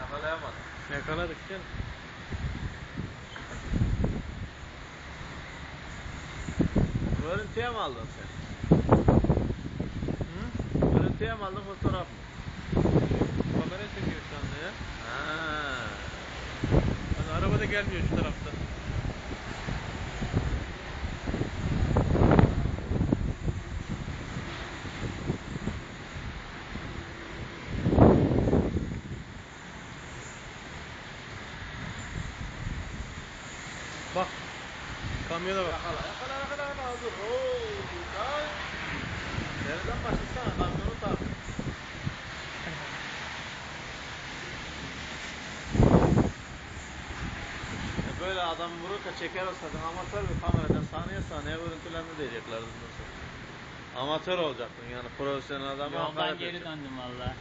Yakalayamadım. Yakaladık canım. Görüntüye mi aldın sen? Hı? Görüntüye mi aldın fotoğraf mı? Kamera çekiyor şu anda ya. Ha. Yani araba da gelmiyor şu tarafta. Bak. Kamyona bak. Yakala yakala yakala yakala dur. Oo, kaç. Nereden başlasana kamyonu tak. Ya Böyle adam vurur da çeker olsaydın amatör bir kameradan saniye saniye görüntülerini diyecekler bundan sonra. Amatör olacaktın yani profesyonel adama Yoldan hakaret geri edecektin. döndüm valla.